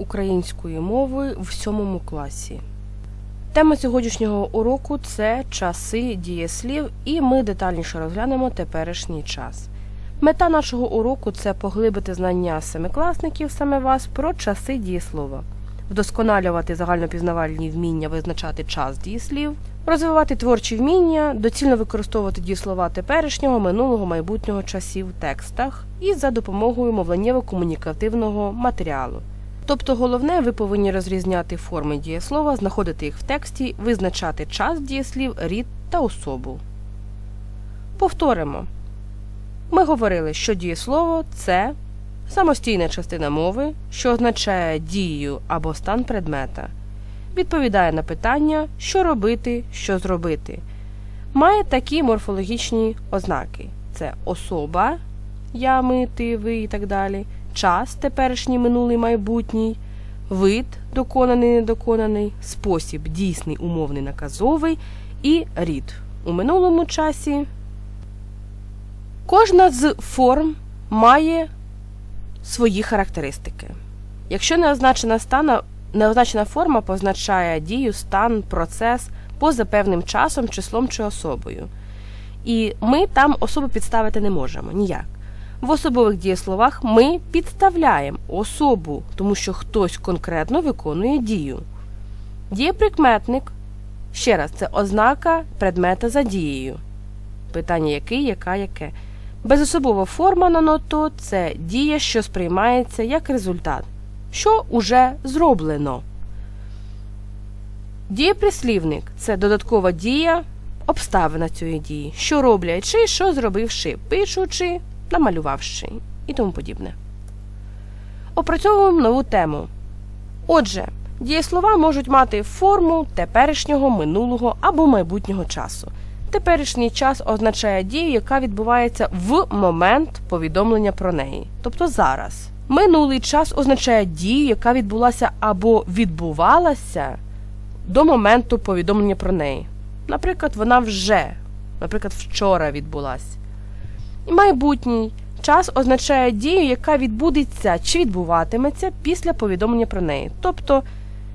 української мови в сьомому класі. Тема сьогоднішнього уроку це часи дієслів, і ми детальніше розглянемо теперішній час. Мета нашого уроку це поглибити знання семикласників саме вас про часи дієслова, вдосконалювати загальнопізнавальні вміння визначати час дієслів, розвивати творчі вміння, доцільно використовувати дієслова теперішнього, минулого, майбутнього часів в текстах і за допомогою мовленнєво-комунікативного матеріалу. Тобто головне, ви повинні розрізняти форми дієслова, знаходити їх в тексті, визначати час дієслів, рід та особу. Повторимо. Ми говорили, що дієслово це самостійна частина мови, що означає дію або стан предмета, відповідає на питання, що робити, що зробити. Має такі морфологічні ознаки: це особа, я, ми, ти, ви і так далі, час, теперішній, минулий, майбутній, вид, доконаний, недоконаний, спосіб, дійсний, умовний, наказовий і рід. У минулому часі Кожна з форм має свої характеристики. Якщо неозначена стана, неозначена форма позначає дію, стан, процес поза певним часом, числом чи особою. І ми там особу підставити не можемо ніяк. В особових дієсловах ми підставляємо особу, тому що хтось конкретно виконує дію. Дієприкметник ще раз, це ознака предмета за дією. Питання який, яка, яке. Безособова форма на ното це дія, що сприймається як результат, що уже зроблено. Дієприслівник це додаткова дія, обставина цієї дії, що роблячи, що зробивши, пишучи, намалювавши і тому подібне. Опрацьовуємо нову тему. Отже, дієслова можуть мати форму теперішнього, минулого або майбутнього часу. Теперішній час означає дію, яка відбувається в момент повідомлення про неї, тобто зараз. Минулий час означає дію, яка відбулася або відбувалася до моменту повідомлення про неї. Наприклад, вона вже, наприклад, вчора відбулася. Майбутній час означає дію, яка відбудеться чи відбуватиметься після повідомлення про неї, тобто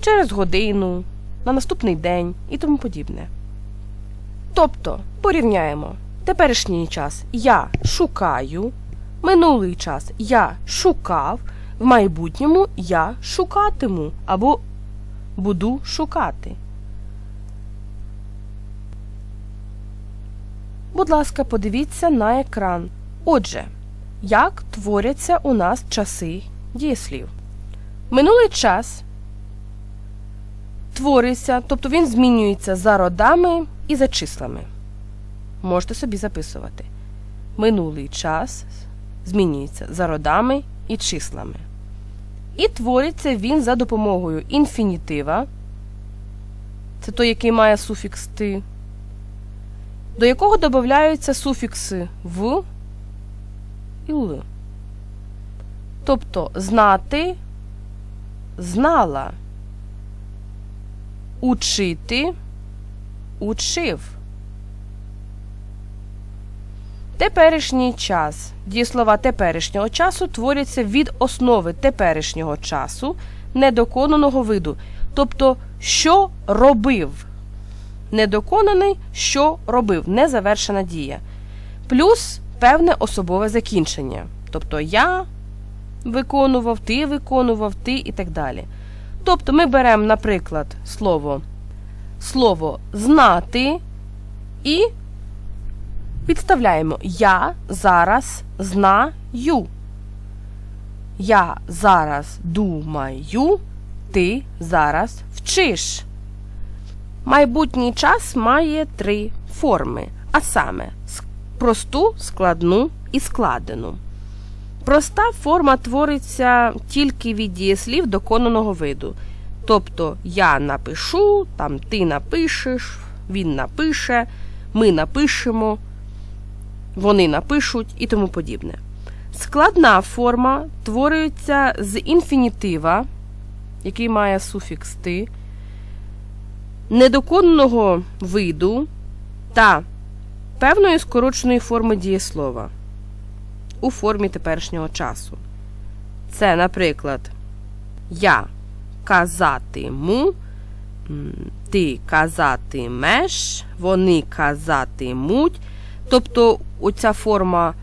через годину, на наступний день і тому подібне. Тобто порівняємо теперішній час я шукаю, минулий час я шукав, в майбутньому я шукатиму або буду шукати. Будь ласка, подивіться на екран. Отже, як творяться у нас часи дієслів. Минулий час твориться, тобто він змінюється за родами і за числами. Можете собі записувати. Минулий час змінюється за родами і числами. І твориться він за допомогою інфінітива. Це той, який має суфікс ти, до якого додаються суфікси в і л. Тобто знати, знала, учити учив. Теперішній час. Дієслова теперішнього часу творяться від основи теперішнього часу недоконаного виду. Тобто, що робив. Недоконаний, що робив, незавершена дія. Плюс певне особове закінчення. Тобто я виконував, ти виконував, ти і так далі. Тобто ми беремо, наприклад, слово слово знати і підставляємо я зараз знаю. Я зараз думаю, ти зараз вчиш. Майбутній час має три форми, а саме просту, складну і складену. Проста форма твориться тільки від дієслів доконаного виду. Тобто я напишу, там ти напишеш, він напише, ми напишемо, вони напишуть і тому подібне. Складна форма творюється з інфінітива, який має суфікс ти, недоконного виду та певної скороченої форми дієслова у формі теперішнього часу. Це, наприклад, Я казатиму, ти казатимеш, вони казатимуть. Тобто оця форма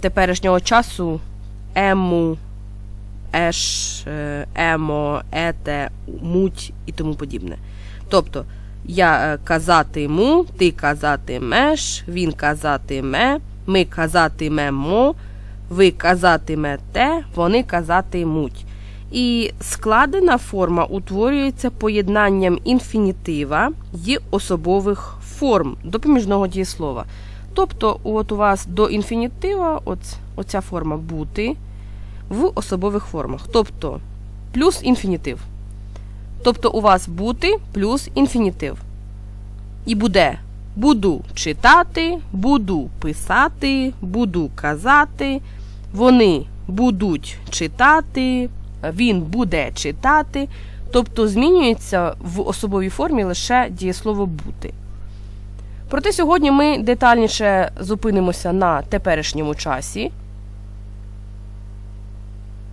теперішнього часу ему, еш, е, емо, ете, муть і тому подібне. Тобто я е, казатиму, ти казатимеш, він казатиме, ми казатимемо, ви казатимете, вони казатимуть. І складена форма утворюється поєднанням інфінітива і особових форм допоміжного дієслова. Тобто, от у вас до інфінітива от, оця форма бути в особових формах. Тобто плюс інфінітив. Тобто у вас бути плюс інфінітив. І буде буду читати, буду писати, буду казати, вони будуть читати, він буде читати. Тобто змінюється в особовій формі лише дієслово бути. Проте сьогодні ми детальніше зупинимося на теперішньому часі.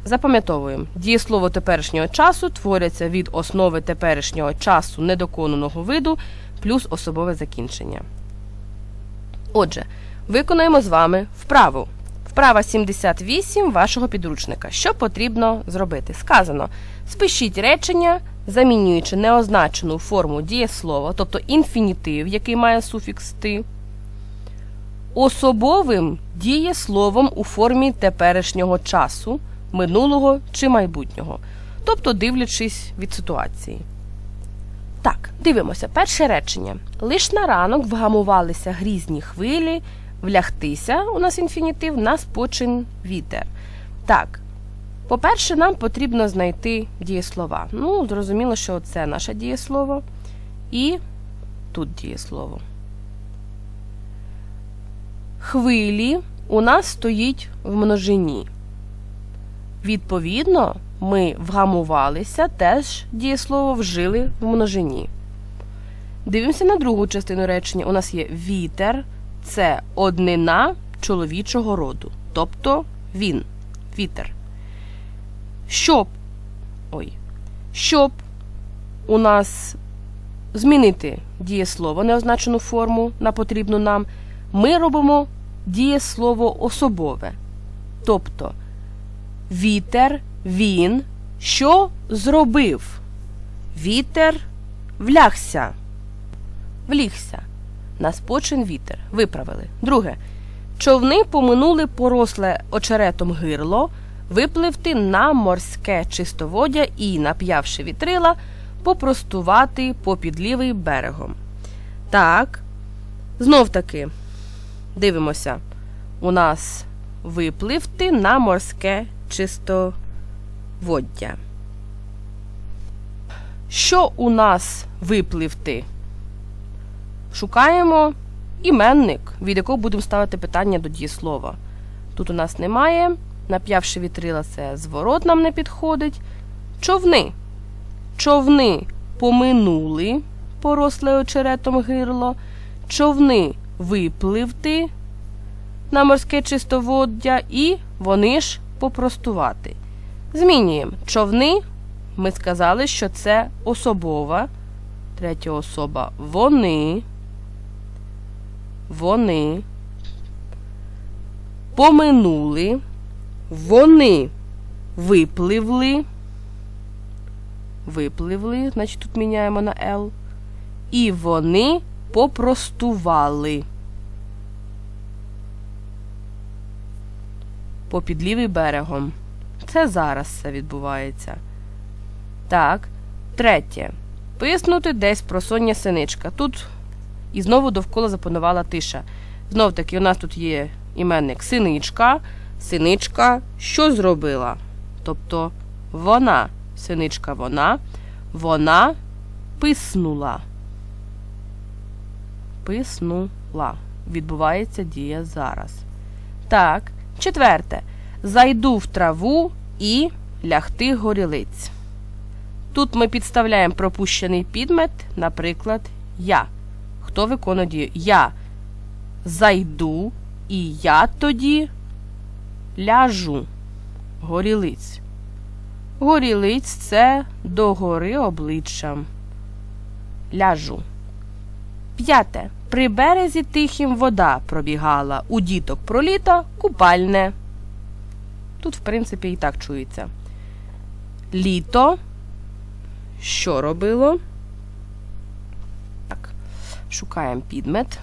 Запам'ятовуємо, дієслово теперішнього часу творяться від основи теперішнього часу недоконаного виду плюс особове закінчення. Отже, виконаємо з вами вправу. Вправа 78 вашого підручника. Що потрібно зробити? Сказано: спишіть речення, замінюючи неозначену форму дієслова, тобто інфінітив, який має суфікс ти, особовим дієсловом у формі теперішнього часу, минулого чи майбутнього, тобто дивлячись від ситуації. Так, дивимося. Перше речення. Лиш на ранок вгамувалися грізні хвилі, влягтися у нас інфінітив на спочин вітер. Так. По-перше, нам потрібно знайти дієслова. Ну, зрозуміло, що це наше дієслово. І тут дієслово. Хвилі у нас стоїть в множині. Відповідно, ми вгамувалися, теж дієслово вжили в множині. Дивимося на другу частину речення. У нас є вітер, це однина чоловічого роду. Тобто він, вітер. Щоб, ой, щоб у нас змінити дієслово, неозначену форму на потрібну нам, ми робимо дієслово особове. Тобто вітер, він, що зробив? Вітер влягся. Влігся. На спочин вітер. Виправили. Друге. Човни поминули поросле очеретом гирло, випливти на морське чистоводя і, нап'явши вітрила, попростувати попід лівий берегом. Так, знов таки дивимося. У нас випливти на морське чистоводдя. Що у нас випливти? Шукаємо іменник, від якого будемо ставити питання до дієслова. Тут у нас немає. Нап'явши вітрила, це зворот нам не підходить. Човни. Човни поминули, поросле очеретом гирло. Човни випливти на морське чистоводдя, і вони ж попростувати. Змінюємо човни. Ми сказали, що це особова. Третя особа вони. Вони поминули, вони випливли. Випливли, значить тут міняємо на Л. І вони попростували. Попід лівий берегом. Це зараз все відбувається. Так, третє. Писнути десь просоння синичка. Тут і знову довкола запанувала тиша. Знов таки, у нас тут є іменник синичка. Синичка що зробила? Тобто вона, синичка вона, вона писнула. Писнула. Відбувається дія зараз. Так, четверте. Зайду в траву і лягти горілиць. Тут ми підставляємо пропущений підмет, наприклад, я. Хто виконує дію? Я зайду і я тоді ляжу горілиць. Горілиць це до гори обличчям. Ляжу. П'яте. При березі тихім вода пробігала. У діток проліта купальне. Тут, в принципі, і так чується. Літо. Що робило? Так. Шукаємо підмет.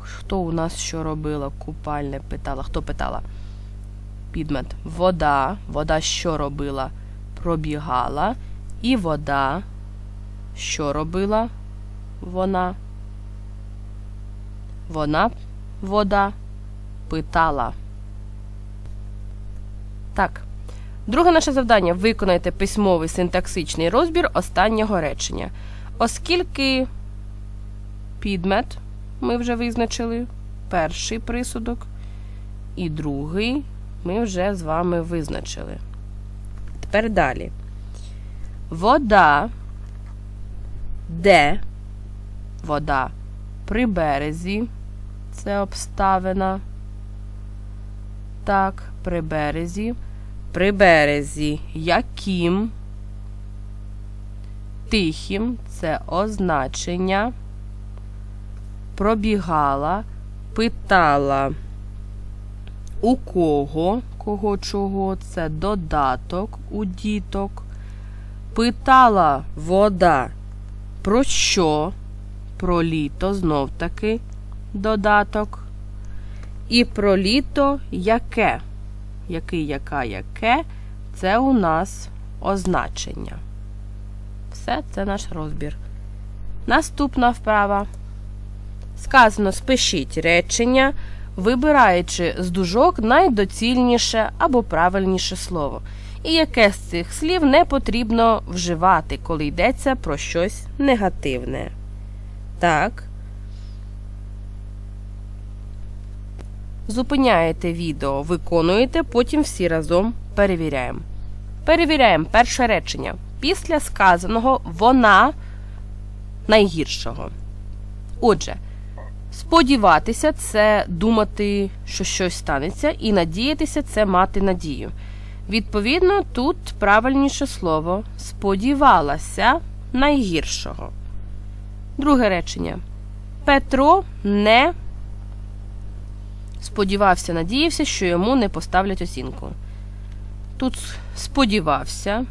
Хто у нас що робила? Купальне питала. Хто питала? Підмет. Вода. Вода що робила? Пробігала. І вода. Що робила? Вона. Вона. Вода. Питала. Так. Друге наше завдання виконайте письмовий синтаксичний розбір останнього речення. Оскільки підмет ми вже визначили, перший присудок, і другий ми вже з вами визначили. Тепер далі. Вода, де вода при березі, це обставина. Так, при березі. При березі яким? Тихим це означення. Пробігала, питала. У кого? Кого чого? Це додаток у діток. Питала вода. Про що? Про літо знов таки додаток. І про літо яке? Який, яка, яке? Це у нас означення. Все, це наш розбір. Наступна вправа. Сказано, спишіть речення, вибираючи з дужок найдоцільніше або правильніше слово. І яке з цих слів не потрібно вживати, коли йдеться про щось негативне. Так. Зупиняєте відео, виконуєте, потім всі разом перевіряємо. Перевіряємо перше речення. Після сказаного вона найгіршого. Отже, сподіватися це думати, що щось станеться, і надіятися це мати надію. Відповідно, тут правильніше слово сподівалася найгіршого. Друге речення. Петро не сподівався, надіявся, що йому не поставлять оцінку. Тут сподівався,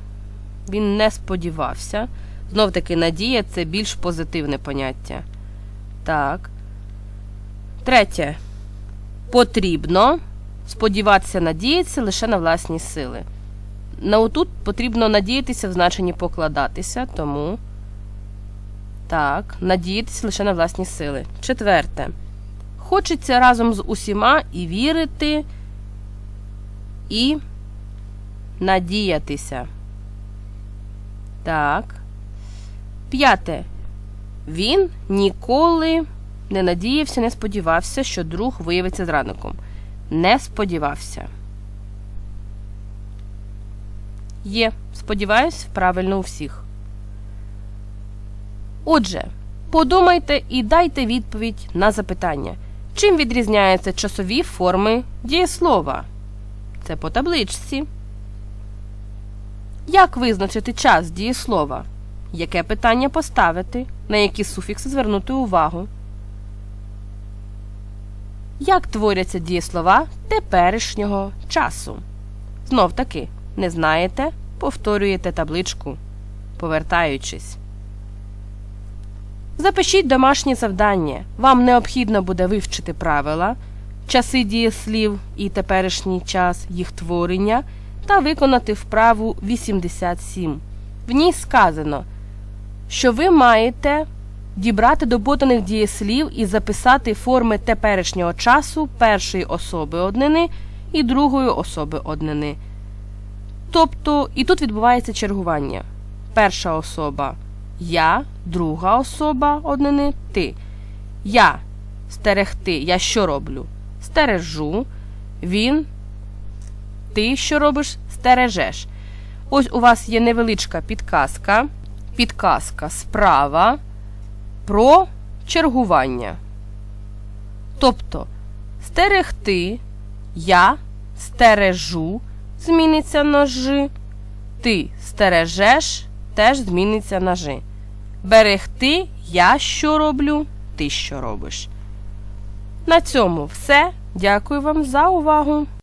він не сподівався. Знов таки, надія це більш позитивне поняття. Так. Третє. Потрібно сподіватися, надіятися лише на власні сили. На отут потрібно надіятися в значенні покладатися, тому. Так, надіятися лише на власні сили. Четверте. Хочеться разом з усіма і вірити, і надіятися. Так. П'яте. Він ніколи не надіявся, не сподівався, що друг виявиться зрадником. Не сподівався. Є. Сподіваюсь, правильно у всіх. Отже, подумайте і дайте відповідь на запитання. Чим відрізняються часові форми дієслова? Це по табличці. Як визначити час дієслова? Яке питання поставити? На які суфікси звернути увагу? Як творяться дієслова теперішнього часу? Знов таки, не знаєте? Повторюєте табличку, повертаючись. Запишіть домашнє завдання. Вам необхідно буде вивчити правила, часи дієслів і теперішній час їх творення та виконати вправу 87. В ній сказано, що ви маєте дібрати до поданих дієслів і записати форми теперішнього часу першої особи однини і другої особи однини. Тобто, і тут відбувається чергування. Перша особа я, друга особа однини ти. Я стерегти. Я що роблю? Стережу. Він. Ти що робиш? Стережеш. Ось у вас є невеличка підказка. Підказка справа про чергування. Тобто стерегти, я стережу, зміниться на ж. Ти стережеш теж зміниться на ж. Берегти я що роблю, ти що робиш. На цьому все. Дякую вам за увагу.